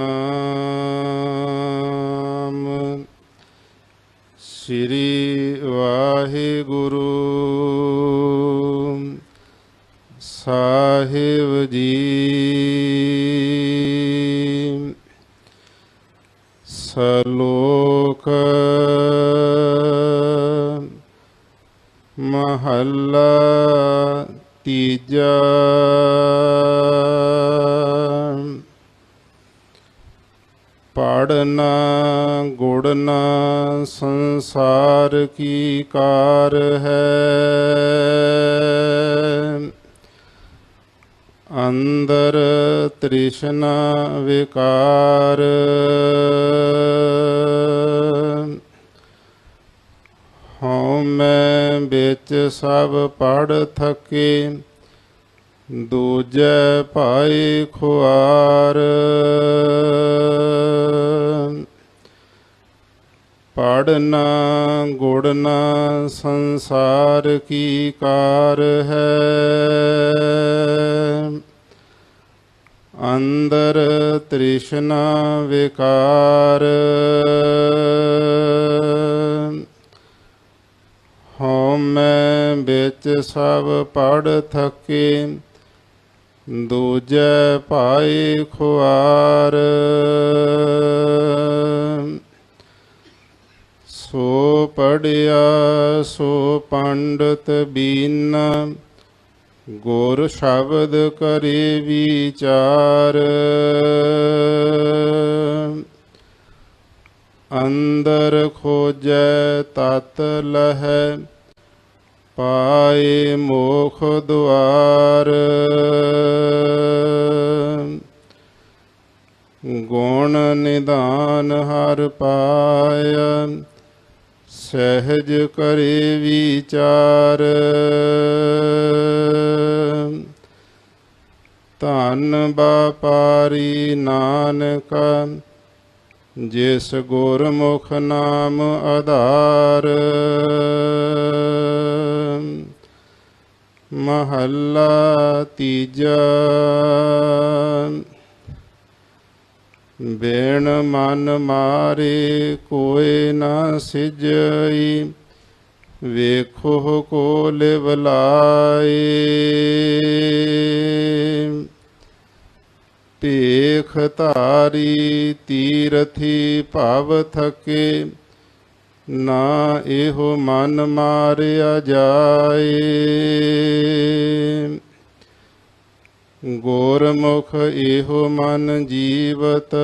ਨਾਮ। ਸ੍ਰੀ ਵਾਹਿਗੁਰੂ। ਸਾਹਿਬ ਜੀ। ਸਲੋਕ। ਮਹੱਲਾ ਤੀਜਾ। ਪੜਨਾ ਗੁੜਨਾ, ਸੰਸਾਰ ਕੀ ਕਾਰ ਹੈ? ਅੰਦਰ ਤ੍ਰਿਸ਼ਨਾ ਵਿਕਾਰ। ਹਉ ਮੈਂ ਵਿੱਚ ਸਭ ਪੜ ਥਕੇ, ਦੂਜੇ ਭਾਈ ਖੁਆਰ। ਪੜਨਾ ਗੁੜਨਾ ਸੰਸਾਰ ਕੀ ਕਾਰ ਹੈ? ਅੰਦਰ ਤ੍ਰਿਸ਼ਨਾ ਵਿਕਾਰ। ਹਉ ਮੈਂ ਵਿੱਚ ਸਭ ਪੜ ਥਕੇ, ਦੂਜੇ ਭਾਈ ਖੁਆਰ ਸੋ ਪੜਿਆ ਸੋ ਪੰਡਤ ਬੀਨ, ਗੁਰ ਸ਼ਬਦ ਕਰੇ ਵਿਚਾਰ। ਅੰਦਰ ਖੋਜੈ ਤਤ ਲਹੈ, ਪਾਏ ਮੋਖ ਦੁਆਰ। ਗੁਣ ਨਿਦਾਨ ਹਰ ਪਾਇਆ ਸਹਿਜ ਕਰੇ ਵਿਚਾਰ। ਧਨ ਬਾਪਾਰੀ ਨਾਨਕ ਜਿਸ ਗੁਰਮੁਖ ਨਾਮ ਆਧਾਰ। ਮਹੱਲਾ ਤੀਜਾ। ਬੇਣ ਮਨ ਮਾਰੇ ਕੋਏ ਨਾ ਸਿਜਈ, ਵੇਖੋ ਕੋ ਲਿਵ ਲਾਏ ਭੇਖ ਧਾਰੀ ਤੀਰਥੀ ਭਵ ਥਕੇ, ਨਾ ਇਹੋ ਮਨ ਮਾਰਿਆ ਜਾਏ। ਗੋਰਮੁਖ ਇਹੋ ਮਨ ਜੀਵਤ